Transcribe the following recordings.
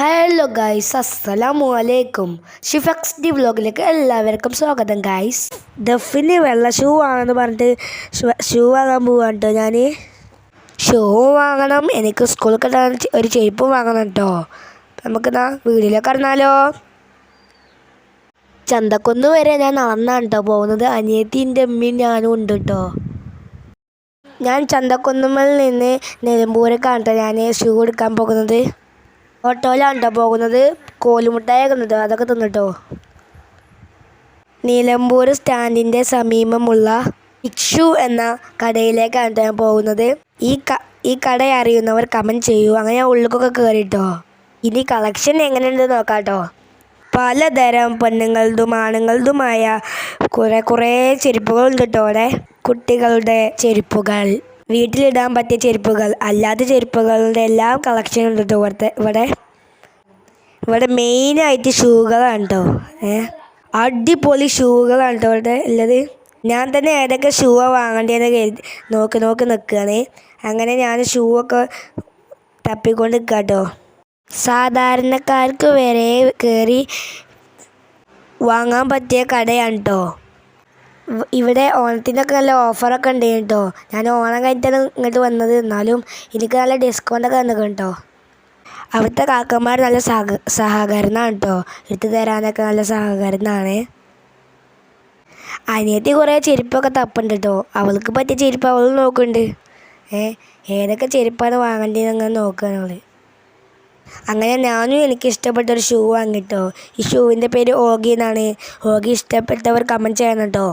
Hello guys അസ്സലാമു അലൈക്കും ഷിഫക്സ് D വ്ലോഗിലേക്ക് എല്ലാവർക്കും സ്വാഗതം ഗൈസ് ദഫിന് വെള്ള ഷൂ വാങ്ങണമെന്ന് പറഞ്ഞിട്ട് ഷൂ വാങ്ങാൻ പോവാണ് കേട്ടോ ഞാൻ ഷൂ വാങ്ങണം. എനിക്ക് സ്കൂളിൽ കിട്ടാൻ ഒരു ചെരുപ്പും വാങ്ങണം കേട്ടോ നമുക്കെന്നാ വീട്ടിലേക്ക് ഇറങ്ങാലോ. ചന്തക്കുന്ന് വരെ ഞാൻ നടന്നാണ് കേട്ടോ പോകുന്നത്. അനിയത്തിന്റെ അമ്മയും ഞാനും ഉണ്ട് കേട്ടോ ഞാൻ ചന്തക്കുന്നുമ്മൽ നിന്ന് നിലമ്പൂരേക്കാണ് കേട്ടോ ഞാൻ ഷൂ എടുക്കാൻ പോകുന്നത്. ഓട്ടോയിലാണ് കേട്ടോ പോകുന്നത്? കോലുമുട്ടായ അതൊക്കെ തിന്നിട്ടോ? നിലമ്പൂർ സ്റ്റാൻഡിന്റെ സമീപമുള്ള ഇക്ഷു എന്ന കടയിലേക്കാണ് കേട്ടോ ഞാൻ പോകുന്നത്. ഈ ക ഈ കട അറിയുന്നവർ കമന്റ് ചെയ്യൂ. അങ്ങനെ ഞാൻ ഉള്ളിലേക്കൊക്കെ കയറിട്ടോ ഇനി കളക്ഷൻ എങ്ങനെയുണ്ട് നോക്കാം കേട്ടോ പലതരം പെണ്ണുങ്ങളതും ആണുങ്ങളതുമായ കുറേ കുറേ ചെരുപ്പുകളുണ്ട് കേട്ടോ അവിടെ. കുട്ടികളുടെ ചെരുപ്പുകൾ. വീട്ടിലിടാൻ പറ്റിയ ചെരുപ്പുകൾ അല്ലാത്ത ചെരുപ്പുകളുടെ എല്ലാം കളക്ഷൻ ഉണ്ട് ഇവിടുത്തെ. ഇവിടെ ഇവിടെ മെയിനായിട്ട് ഷൂകളാണ് കേട്ടോ ഏ? അടിപൊളി ഷൂകളാണ് കേട്ടോ ഇവിടെ ഉള്ളത്. ഞാൻ തന്നെ ഏതൊക്കെ ഷൂ വാങ്ങേണ്ടതെന്ന് കരുതി നോക്കി നോക്കി നിൽക്കുകയാണ് അങ്ങനെ ഞാൻ ഷൂവൊക്കെ തപ്പിക്കൊണ്ട് നിൽക്കുക കേട്ടോ സാധാരണക്കാർക്ക് വരെ കയറി വാങ്ങാൻ പറ്റിയ കടയാണ് കേട്ടോ ഇവിടെ ഓണത്തിനൊക്കെ നല്ല ഓഫറൊക്കെ ഉണ്ട് കേട്ടോ. ഞാൻ ഓണം കഴിഞ്ഞിട്ടാണ് ഇങ്ങോട്ട് വന്നത്. എന്നാലും എനിക്ക് നല്ല ഡിസ്കൗണ്ടൊക്കെ തന്നിട്ടുണ്ട് കേട്ടോ. അവിടുത്തെ കാക്കന്മാർ നല്ല സഹ സഹകരണമാണ് കേട്ടോ. എടുത്തു തരാനൊക്കെ നല്ല സഹകരണമാണ്. അനിയത്തി കുറേ ചെരുപ്പൊക്കെ തപ്പുണ്ട് കേട്ടോ. അവൾക്ക് പറ്റിയ ചെരുപ്പ് അവൾ നോക്കുന്നുണ്ട്. ഏ ഏതൊക്കെ ചെരുപ്പാണ് വാങ്ങേണ്ടതെന്ന് അങ്ങനെ നോക്കുകയാണ് അങ്ങനെ ഞാനും എനിക്ക് ഇഷ്ടപ്പെട്ട ഒരു ഷൂ വാങ്ങിട്ടോ ഈ ഷൂവിന്റെ പേര് ഓഗി എന്നാണ്. ഓഗി ഇഷ്ടപ്പെട്ടവർ കമന്റ് ചെയ്യണം കേട്ടോ.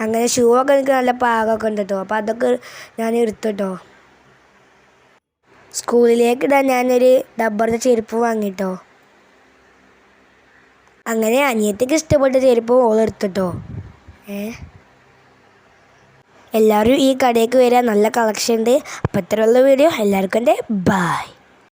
അങ്ങനെ ഷൂ ഒക്കെ എനിക്ക് നല്ല പാകമൊക്കെ ഉണ്ട് കേട്ടോ അപ്പോൾ അതൊക്കെ ഞാൻ എടുത്തു കേട്ടോ സ്കൂളിലേക്ക് ഇടാൻ ഞാനൊരു ഡബ്ബറിന്റെ ചെരുപ്പ് വാങ്ങിട്ടോ. അങ്ങനെ അനിയത്തിക്ക് ഇഷ്ടപ്പെട്ട ചെരുപ്പ് ഓൾ എടുത്തിട്ടോ. ഏ? എല്ലാവരും ഈ കടയിലേക്ക് വരാൻ നല്ല കളക്ഷൻ ഉണ്ട്. അപ്പോൾ ഇത്രയുള്ള വീഡിയോ എല്ലാവർക്കും എന്റെ ബൈ